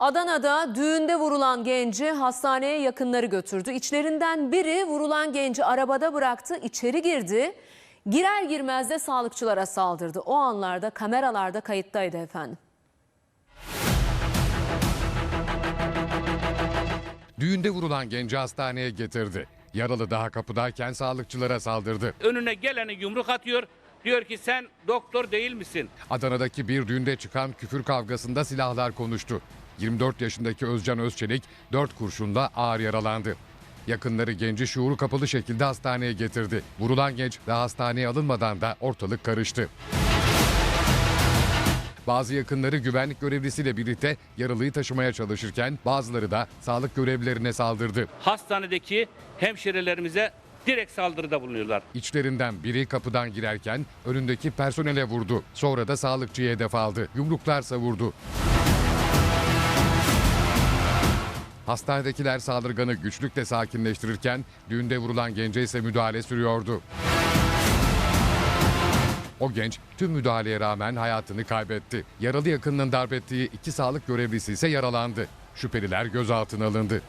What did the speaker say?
Adana'da düğünde vurulan genci hastaneye yakınları götürdü. İçlerinden biri vurulan genci arabada bıraktı, içeri girdi. Girer girmez de sağlıkçılara saldırdı. O anlarda kameralarda kayıttaydı efendim. Düğünde vurulan genci hastaneye getirdi. Yaralı daha kapıdayken sağlıkçılara saldırdı. önüne geleni yumruk atıyor. Diyor ki sen doktor değil misin? Adana'daki bir düğünde çıkan küfür kavgasında silahlar konuştu. 24 yaşındaki Özcan Özçelik 4 kurşunla ağır yaralandı. Yakınları genci şuuru kapalı şekilde hastaneye getirdi. Vurulan genç daha hastaneye alınmadan da ortalık karıştı. Bazı yakınları güvenlik görevlisiyle birlikte yaralıyı taşımaya çalışırken bazıları da sağlık görevlilerine saldırdı. Hastanedeki hemşirelerimize direkt saldırıda bulunuyorlar. İçlerinden biri kapıdan girerken önündeki personele vurdu. Sonra da sağlıkçıya hedef aldı. Yumruklar savurdu. Hastanedekiler saldırganı güçlükle sakinleştirirken düğünde vurulan gence ise müdahale sürüyordu. O genç tüm müdahaleye rağmen hayatını kaybetti. Yaralı yakınının darp ettiği iki sağlık görevlisi ise yaralandı. Şüpheliler gözaltına alındı.